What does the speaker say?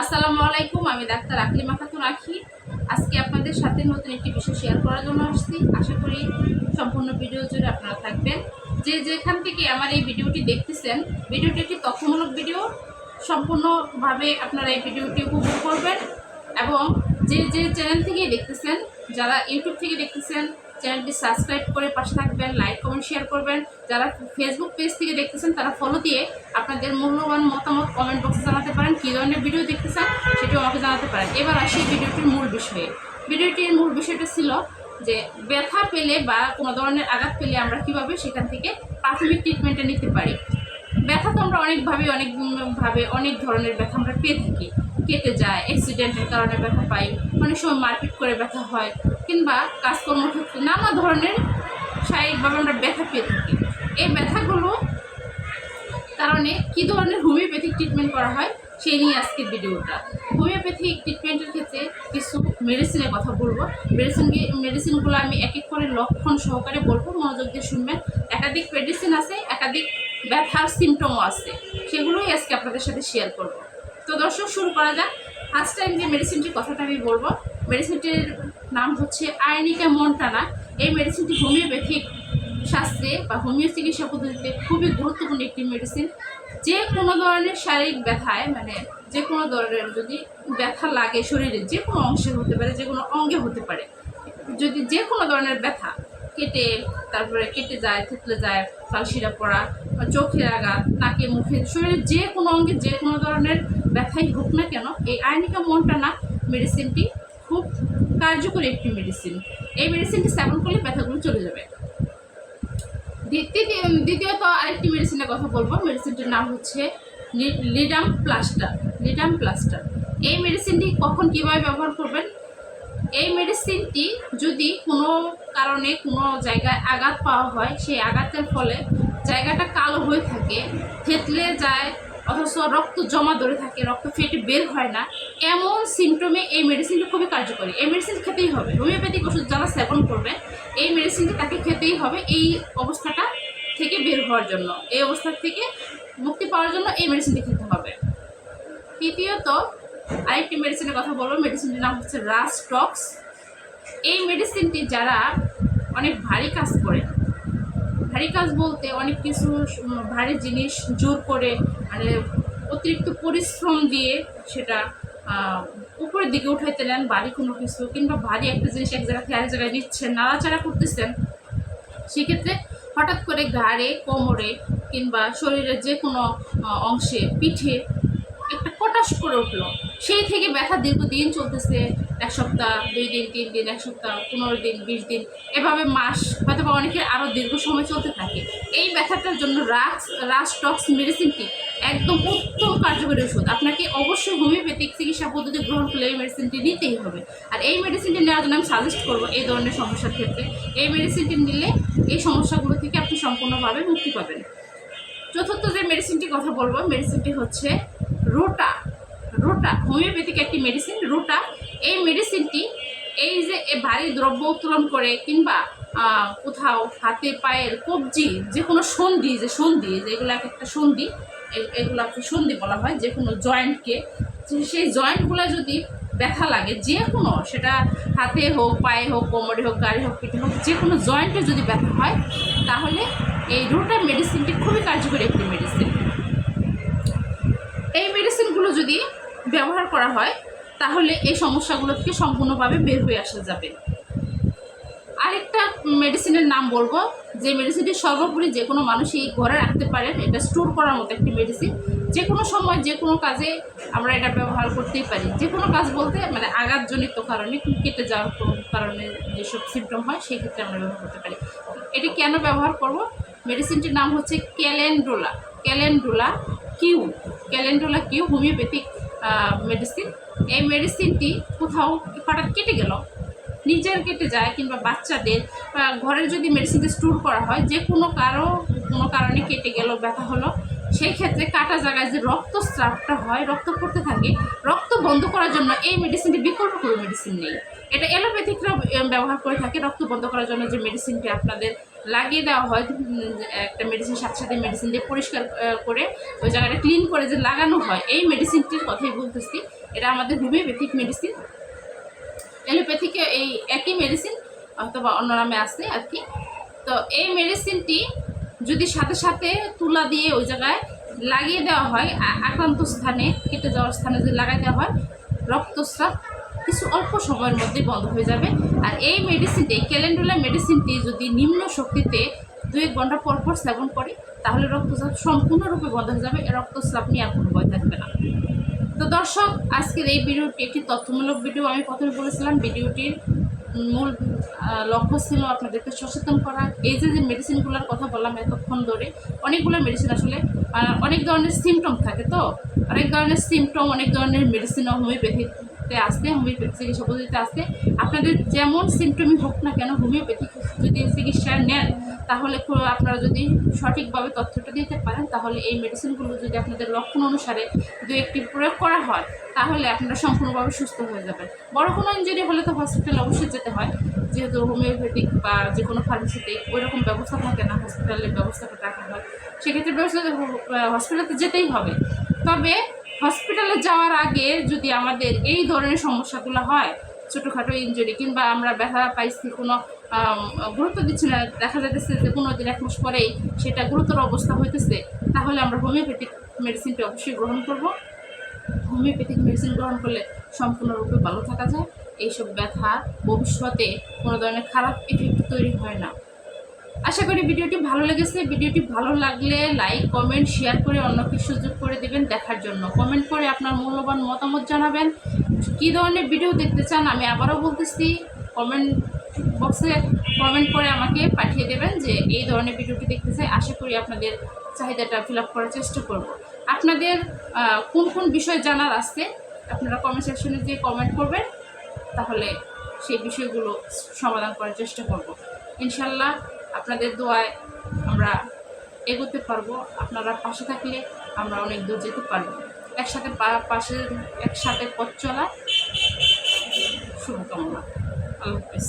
আসসালামু আলাইকুম, আমি ডাক্তার আকলিমা খাতুন আখি। আজকে আপনাদের সাথে নতুন একটি বিষয় শেয়ার করার জন্য আসছি। আশা করি সম্পূর্ণ ভিডিও জুড়ে আপনারা থাকবেন। যে যেখান থেকে আমার এই ভিডিওটি দেখতেছেন ভিডিওটি একটি তথ্যমূলক ভিডিও সম্পূর্ণভাবে আপনারা এই ভিডিওটি উপভোগ করবেন এবং যে যে চ্যানেল থেকে দেখতেছেন, যারা ইউটিউব থেকে দেখতেছেন চ্যানেলটি সাবস্ক্রাইব করে পাশে থাকবেন, লাইক, কমেন্ট, শেয়ার করবেন। যারা ফেসবুক পেজ থেকে দেখতেছেন, তারা ফলো দিয়ে আপনাদের মূল্যবান মতামত কমেন্ট বক্সে জানাতে পারেন। কী ধরনের ভিডিও দেখতেছেন, সেটাও আমাকে জানাতে পারেন। এবার আসি ভিডিওটির মূল বিষয়ে। ভিডিওটির মূল বিষয়টা ছিল যে, ব্যথা পেলে বা কোনো ধরনের আঘাত পেলে আমরা কীভাবে সেখান থেকে প্রাথমিক ট্রিটমেন্টটা নিতে পারি? ব্যথা তো আমরা অনেকভাবে অনেক ভাবে, অনেক ধরনের ব্যথা আমরা পেয়ে থাকি। কেটে যায় অ্যাক্সিডেন্টের কারণে ব্যথা পাই, অনেক সময় মারপিট করে ব্যথা হয়। কিংবা কাজকর্ম ক্ষেত্রে নানা ধরনের শারীরিকভাবে আমরা ব্যথা পেয়ে থাকি। এই ব্যথাগুলো কারণে কি ধরনের হোমিওপ্যাথিক ট্রিটমেন্ট করা হয় সেই নিয়ে আজকের ভিডিওটা। হোমিওপ্যাথিক ট্রিটমেন্টের ক্ষেত্রে কিছু মেডিসিনের কথা বলব। মেডিসিন মেডিসিনগুলো আমি এক এক করে লক্ষণ সহকারে বলব। মনোযোগ দিয়ে শুনবেন। একাধিক মেডিসিন আছে, একাধিক ব্যথার সিমটমও আছে। সেগুলোই আজকে আপনাদের সাথে শেয়ার করব। তো দর্শক, শুরু করা যাক। ফার্স্ট টাইম যে মেডিসিনটির কথাটা আমি বলব মেডিসিনটির নাম হচ্ছে আয়নিকা মন্টানা। এই মেডিসিনটি হোমিওপ্যাথিক শাস্ত্রে বা হোমিও চিকিৎসা পদ্ধতিতে খুবই গুরুত্বপূর্ণ একটি মেডিসিন যে কোনো ধরনের শারীরিক ব্যথায় মানে যে কোনো ধরনের যদি ব্যথা লাগে শরীরে, যে কোনো অংশে হতে পারে, যে কোনো অঙ্গে হতে পারে। যদি যে কোনো ধরনের ব্যথা কেটে, তারপরে কেটে যায়, থেতলে যায় কালশিরা পড়া বা চোখের আঘাত নাকে মুখে শরীরের যে কোনো অঙ্গে, যে কোনো ধরনের ব্যথাই হোক না কেন, এই আর্নিকা মন্টানা মেডিসিনটি খুব কার্যকরী একটি মেডিসিন এই মেডিসিনটি সেবন করলে ব্যথাগুলো চলে যাবে। দ্বিতীয়, দ্বিতীয়ত আরেকটি মেডিসিনের কথা বলব। মেডিসিনটির নাম হচ্ছে লিডাম প্লাস্টার লিডাম প্লাস্টার। এই মেডিসিনটি কখন কীভাবে ব্যবহার করবেন? এই মেডিসিনটি যদি কোনো কারণে কোনো জায়গায় আঘাত পাওয়া হয়, সেই আঘাতের ফলে জায়গাটা কালো হয়ে থাকে, থেতলে যায় অথচ রক্ত জমা ধরে থাকে, রক্ত ফেটে বের হয় না। এমন সিমটমে এই মেডিসিনটি খুবই কার্যকরী। এই মেডিসিন খেতেই হবে। হোমিওপ্যাথিক ওষুধ যারা সেবন করবে, এই মেডিসিনটি তাকে খেতেই হবে এই অবস্থাটা থেকে বের হওয়ার জন্য। এই অবস্থা থেকে মুক্তি পাওয়ার জন্য এই মেডিসিনটি খেতে হবে। তৃতীয়ত, আরেকটি মেডিসিনের কথা বলব। মেডিসিনটির নাম হচ্ছে রাস্টক্স এই মেডিসিনটি যারা অনেক ভারী কাজ করে, ভারী কাজ বলতে অনেক কিছু ভারী জিনিস জোর করে মানে অতিরিক্ত পরিশ্রম দিয়ে সেটা উপরের দিকে উঠাইতে নেন ভারী কোনো কিছু, কিংবা ভারী একটা জিনিস এক জায়গা থেকে আরেক জায়গায় নিচ্ছেন, নাড়াচাড়া করতেছেন, সেক্ষেত্রে হঠাৎ করে ঘাড়ে, কোমরে, কিংবা শরীরের যে কোনো অংশে পিঠে একটা কটাস করে উঠল। সেই থেকে ব্যথা দীর্ঘদিন চলতেছে এক সপ্তাহ, দুই দিন, তিন দিন, এক সপ্তাহ, পনেরো দিন, বিশ দিন, এভাবে মাস হয়তো বা অনেকের আরও দীর্ঘ সময় চলতে থাকে। এই ব্যথাটার জন্য রাক্স রাস্টক্স মেডিসিনটি একদম উত্তম কার্যকরী ওষুধ। আপনাকে অবশ্যই হোমিওপ্যাথিক চিকিৎসা পদ্ধতি গ্রহণ করলে এই মেডিসিনটি নিতেই হবে। আর এই মেডিসিনটি নেওয়ার জন্য আমি সাজেস্ট করব এই ধরনের সমস্যার ক্ষেত্রে। এই মেডিসিনটি নিলে এই সমস্যাগুলো থেকে আপনি সম্পূর্ণভাবে মুক্তি পাবেন। চতুর্থ যে মেডিসিনটির কথা বলব মেডিসিনটি হচ্ছে রোটা। রোটা, হোমিওপ্যাথিক একটি মেডিসিন রোটা। এই মেডিসিনটি এই যে ভারী দ্রব্য উত্তোলন করে কিংবা কোথাও হাতে, পায়ের, কবজি যে কোনো সন্ধি, যে সন্ধি, যেগুলো এক একটা সন্ধি এগুলাকে সন্ধি বলা হয় যে কোনো জয়েন্টকে সেই জয়েন্টগুলো যদি ব্যথা লাগে যে কোনো সেটা হাতে হোক, পায়ে হোক, কোমরে হোক, গাড়ি হোক, পিঠে হোক যে কোনো জয়েন্টে যদি ব্যথা হয়, তাহলে এই রোটা মেডিসিনটি খুবই কার্যকরী একটি মেডিসিন এই মেডিসিনগুলো যদি ব্যবহার করা হয় তাহলে এই সমস্যাগুলো থেকে সম্পূর্ণভাবে বের হয়ে আসা যাবে। আরেকটা মেডিসিনের নাম বলব, যে মেডিসিনটি সর্বোপরি যে কোনো মানুষই ঘরে রাখতে পারেন এটা স্টোর করার মতো একটি মেডিসিন যে কোনো সময় যে কোনো কাজে আমরা এটা ব্যবহার করতেই পারি। যে কোনো কাজ বলতে মানে আঘাতজনিত কারণে কেটে যাওয়ার কারণে যেসব সিমটম হয়, সেই ক্ষেত্রে আমরা ব্যবহার করতে পারি। এটি কেন ব্যবহার করব? মেডিসিনটির নাম হচ্ছে Calendula. Calendula Q. Calendula Q homeopathic medicine, এই মেডিসিনটি কোথাও হঠাৎ কেটে গেল। নিজের কেটে যায় কিংবা বাচ্চাদের ঘরে যদি মেডিসিনকে স্টোর করা হয়, যে কোনো কারও, কোনো কারণে কেটে গেল, ব্যথা হলো। সেই ক্ষেত্রে কাটা জায়গায় যে রক্তস্রাবটা হয়, রক্ত পড়তে থাকে, রক্ত বন্ধ করার জন্য এই মেডিসিনটি বিকল্প কোনো মেডিসিন নেই। এটা এলোপ্যাথিকরা ব্যবহার করে থাকে রক্ত বন্ধ করার জন্য যে মেডিসিনটি আপনাদের লাগিয়ে দেওয়া হয় একটা মেডিসিন সাথে সাথে মেডিসিন দিয়ে পরিষ্কার করে ওই জায়গাটা ক্লিন করে যে লাগানো হয়, এই মেডিসিনটির কথাই বলতেছি। এটা আমাদের হোমিওপ্যাথিক মেডিসিন অ্যালোপ্যাথিকে এই একই মেডিসিন অথবা অন্য নামে আছে আর কি। তো এই মেডিসিনটি যদি সাথে সাথে তুলা দিয়ে ওই জায়গায় লাগিয়ে দেওয়া হয় আক্রান্ত স্থানে কেটে যাওয়ার স্থানে যদি লাগাই দেওয়া হয়, রক্তস্রাব কিছু অল্প সময়ের মধ্যে বন্ধ হয়ে যাবে। আর এই মেডিসিনটি ক্যালেন্ডুলা মেডিসিনটি যদি নিম্ন শক্তিতে দুই এক ঘণ্টা পর পর সেবন করে, তাহলে রক্তস্রাব সম্পূর্ণরূপে বন্ধ হয়ে যাবে, রক্তস্রাব নিয়ে আর কোনো ভয় থাকবে না। তো দর্শক, আজকের এই ভিডিওটি একটি তথ্যমূলক ভিডিও, আমি প্রথমে বলেছিলাম, ভিডিওটির মূল লক্ষ্য ছিল আপনাদেরকে সচেতন করা। এই যে যে মেডিসিনগুলোর কথা বললাম এতক্ষণ ধরে, অনেকগুলো মেডিসিন আসলে অনেক ধরনের সিমটম থাকে তো? অনেক ধরনের সিমটম অনেক ধরনের মেডিসিনও হোমিওপ্যাথিতে আসে হোমিওপ্যাথি চিকিৎসা পদ্ধতিতে আসে আপনাদের যেমন সিমটমই হোক না কেন হোমিওপ্যাথিক যদি চিকিৎসা নেন, তাহলে আপনারা যদি সঠিকভাবে তথ্যটা দিতে পারেন, তাহলে এই মেডিসিনগুলো যদি আপনাদের লক্ষণ অনুসারে দু একটি প্রয়োগ করা হয়, তাহলে আপনারা সম্পূর্ণভাবে সুস্থ হয়ে যাবেন। বড় কোনো ইঞ্জুরি হলে তো হসপিটালে অবশ্যই যেতে হয়। যেহেতু হোমিওপ্যাথিক বা যে কোনো ফার্মেসিতে ওই রকম ব্যবস্থা থাকে না হসপিটালের ব্যবস্থাটা রাখা হয়, সেক্ষেত্রে ব্যবস্থা হসপিটালে যেতেই হবে। তবে হসপিটালে যাওয়ার আগে যদি আমাদের এই ধরনের সমস্যাগুলো হয়, ছোটোখাটো ইঞ্জুরি কিংবা আমরা ব্যথা পাইছি কোনো গুরুত্ব দিচ্ছি না, দেখা যাচ্ছে যে কোনো দিন, এক মাস পরেই সেটা গুরুতর অবস্থা হইতেছে, তাহলে আমরা হোমিওপ্যাথিক মেডিসিনটা অবশ্যই গ্রহণ করব। হোমিওপ্যাথিক মেডিসিন গ্রহণ করলে সম্পূর্ণরূপে ভালো থাকা যায়। এইসব ব্যথা ভবিষ্যতে কোনো ধরনের খারাপ ইফেক্ট তৈরি হয় না। আশা করি ভিডিওটি ভালো লেগেছে। ভিডিওটি ভালো লাগলে লাইক, কমেন্ট, শেয়ার করে অন্যকে সুযোগ করে দেবেন দেখার জন্য। কমেন্ট করে আপনার মূল্যবান মতামত জানাবেন। কী ধরনের ভিডিও দেখতে চান আমি আবারও বলতেছি, কমেন্ট বক্সে কমেন্ট করে আমাকে পাঠিয়ে দেবেন যে এই ধরনের ভিডিওটি দেখতে চাই। আশা করি আপনাদের চাহিদাটা ফিল আপ করার চেষ্টা করব। আপনাদের কোন কোন বিষয় জানার আছে? আপনারা কমেন্ট সেকশনে যে কমেন্ট করবেন, তাহলে সেই বিষয়গুলো সমাধান করার চেষ্টা করব। ইনশাল্লাহ আপনাদের দোয়ায় আমরা এগোতে পারব। আপনারা পাশে থাকলে আমরা অনেক দূর যেতে পারব। একসাথে পাশে, একসাথে পথ চলা শুভকামনা। আল্লাহ হাফিজ।